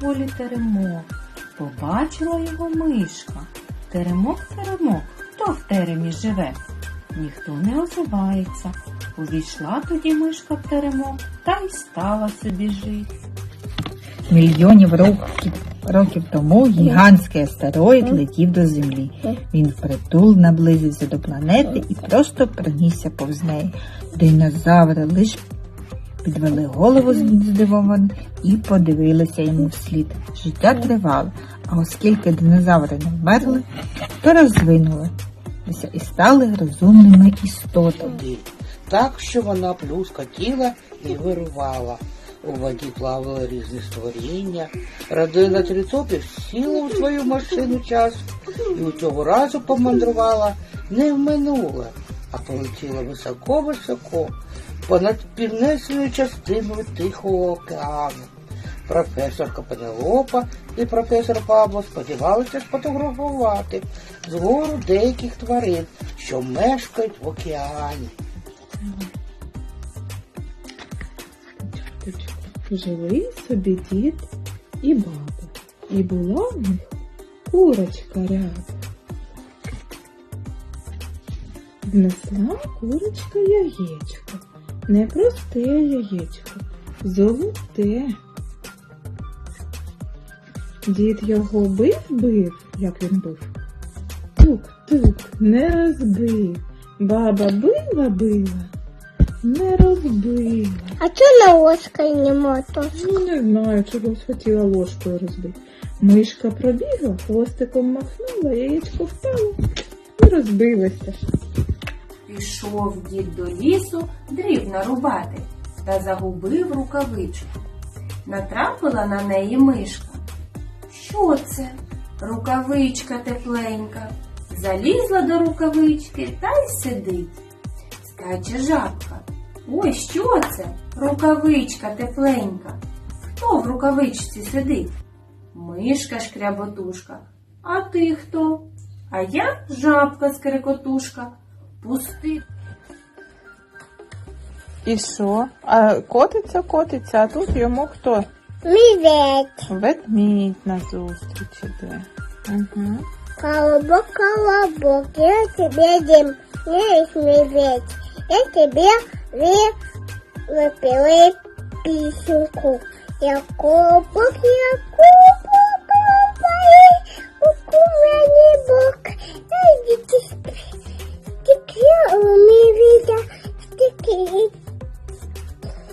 полі теремок. Побачила його мишка. Теремок, теремок, хто в теремі живе? Ніхто не озивається. Увійшла тоді мишка в теремок та й стала собі жити. Мільйонів років, років тому гігантський астероїд летів до Землі. Він впритул наблизився до планети і просто пронісся повз неї. Динозаври лише підвели голову здивовано і подивилися йому вслід. Життя тривало, а оскільки динозаври не вмерли, то розвинулися і стали розумними істотами. так що вона плюскотіла і вирувала. У воді плавали різні створіння. Родина трицопів сіла у свою машину час і у цього разу помандрувала не в минуле, а полетіла високо-високо понад півнечною частиною Тихого океану. Професорка Пенелопа і професор Пабло сподівалися сфотографувати згору деяких тварин, що мешкають в океані. Жили собі дід і баба, і була в них курочка ряда. Внесла курочка яєчко, не просте яєчко, золоте. Дід його бив бив, як він бив. Тук-тук, не розбив. Баба била била, не розбила. А чё на ложкой не мотор? Ну, не знаю, чогось хотіла ложкою розбити. Мишка пробігла, хвостиком махнула, яєчко впало і розбилося. Пішов дід до лісу дрів нарубати та загубив рукавичку. Натрапила на неї мишка. Що це? Рукавичка тепленька. Залізла до рукавички та й сидить. Скаче жабка. Ой, що це? Рукавичка тепленька. Хто в рукавичці сидить? Мишка шкряботушка. А ти хто? А я жабка скрикотушка. Пусти І що? А котиться, котиться, а тут йому хто? Медведь. Ведмідь на зустріч іде. Угу. Колобок, колобок, я тебе дем, я есть медведь. Я тебе вы, выпила песенку. Я колобок, я колобок, колобок, укумленный бок. Идите, стекло у медведя, стекло.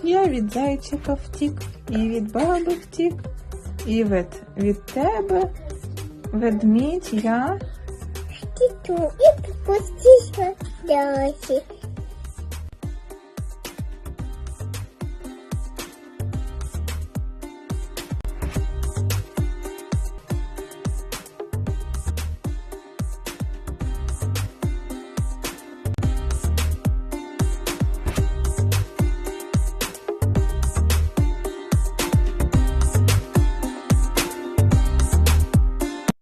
Я від зайчика втік, і від баби втік, і від, від тебе, ведмідь, я. Титу, і спустись дальше.